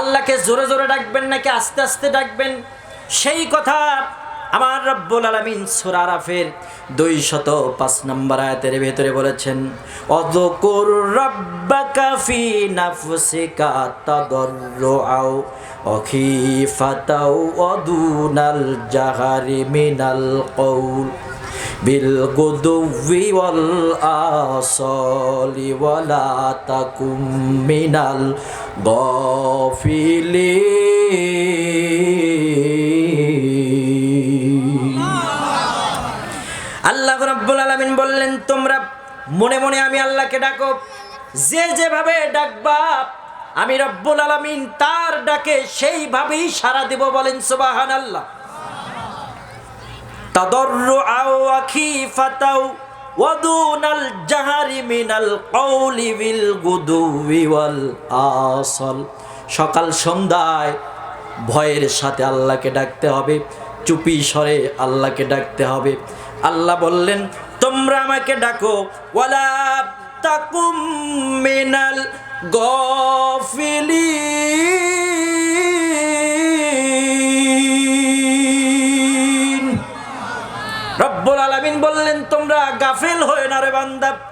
আল্লাহকে জোরে জোরে ডাকবেন নাকি আস্তে আস্তে ডাকবেন? সেই কথা আমার রব্বুল আলমিন সুরারাফের দুই শত পাঁচ নম্বর আয়াতের ভেতরে বলেছেন অদকুর রব্বাকা ফি নাফসিকা তাদররুআও অখিফাতাও অদুনাল জাহারি মিনাল কৌল بالغدو والآصال ولا تكن من الغافلين আল্লাহ রাব্বুল আলামিন বললেন তোমরা মনে মনে আমি আল্লাহকে ডাকো যে যেভাবে ডাকবা আমি রব্বুল আলামিন তার ডাকে সেইভাবেই সাড়া দিব বলেন সুবহানাল্লাহ تضرعا وخيفة ودون الجهر من القول بالغدو والآصل সকাল সন্ধ্যায় ভয়ের সাথে আল্লাহকে ডাকতে হবে চুপি স্বরে আল্লাহকে ডাকতে হবে আল্লাহ বললেন তোমরা আমাকে ডাকো ওয়ালা তাকুম মিনাল গফিলিন রব্বুল আলামিন বললেন তোমরা গাফিল হয়ে না রে বান্দা।